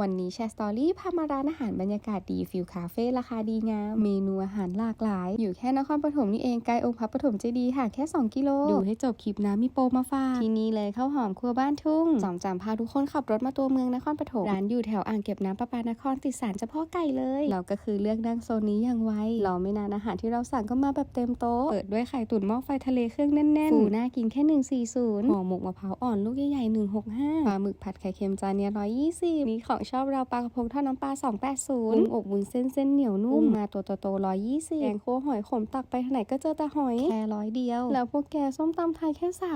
วันนี้แชร์สตอรี่พามาร้านอาหารบรรยากาศดีฟิลคาเฟ่ราคาดีงาม เมนูอาหารหลากหลาย อยู่แค่นครปฐมนี่เองใกล้องค์พระปฐมเจดีย์ห่างแค่ 2 กิโล ดูให้จบคลิปนะมีโปรมาฝาก ที่นี่เลยข้าวหอมครัวบ้านทุ่งจอมจำพาทุกคนขับรถมาตัวเมืองนครปฐมร้านอยู่แถวอ่างเก็บน้ำประปานครติดสารเฉพาะไก่เลย เราก็คือเลือกนั่งโซนนี้อย่างไวรอไม่นานอาหารที่เราสั่งก็มาแบบเต็มโต๊ะเปิดด้วยไข่ตุ๋นหม้อไฟทะเลเครื่องแน่นๆ ฟูน่ากินแค่ 140ห่อหมกมะพร้าวอ่อนลูกใหญ่ๆ165ปลาหมึกผัดไข่เค็มจานเนี้ย120มีของชอบเราปลากระพงทอดน้ำปลา 280กุ้งอบวุ้นเส้นเส้นเหนียวนุ่มมาตัวโตๆ120แกงคั่วหอยขมตักไปทางไหนก็เจอแต่หอยแค่ร้อยเดียว แล้วพวกแกส้มตำไทยแค่30สา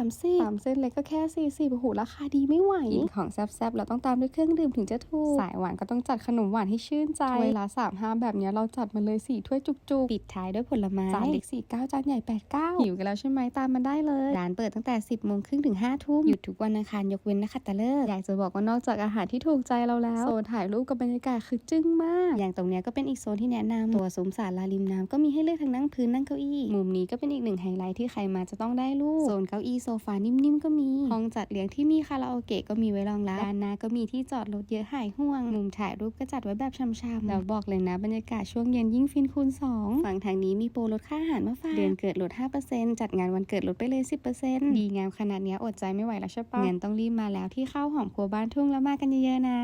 มเส้นเล็กก็แค่40โอ้โหราคาดีไม่ไหวกินของแซ่บๆเราต้องตามด้วยเครื่องดื่มถึงจะถูกสายหวานก็ต้องจัดขนมหวานให้ชื่นใจเวลาสามห้าแบบเนี้ยเราจัดมาเลยสี่ถ้วยจุกๆปิดท้ายด้วยผลไม้จานเล็กสี่เก้าจานใหญ่แปดเก้าหิวกันแล้วใช่ไหมตามมาได้เลยร้านเปิดตั้งแต่10โมงครึ่งถึง5ทุ่มหยุดทุกวันอังคารยกเว้นนะคะตะเลิกอยากจะบอกว่านอกจากอาหารที่ถูกใจเราแล้วโซนถ่ายรูปกับบรรยากาศคือจึ้งมาก อย่างตรงเนี้ยก็เป็นอีกโซนที่แนะนำตัวซุ้มสาลาริมน้ำก็มีให้เลือกทั้งนั่งพื้นนั่งเก้าอี้ มุมนี้ก็เป็นอีกหนึ่งไฮไลท์ที่ใครมาจะต้องได้รูป โซนเก้าอี้โซฟานิ่มๆก็มี ห้องจัดเลี้ยงที่มีคาราโอเกะก็มีไว้รองรับ ด้านหน้าก็มีที่จอดรถเยอะหายห่วง มุมถ่ายรูปก็จัดไว้แบบช่ำๆแล้วบอกเลยนะบรรยากาศช่วงเย็นยิ่งฟินคูณ2ฝั่งทางนี้มีโปรลดค่าอาหารมาฝาก เดือนเกิดลด 5%จัดงานวันเกิดลดไปเลย 10%ดีงามขนาดเนี้ยอดใจไม่ไหวแล้วใช่ปะงั้นต้องรีบมาแล้วที่ข้าวหอมครัวบ้านทุ่งแล้วมากันเยอะๆนะ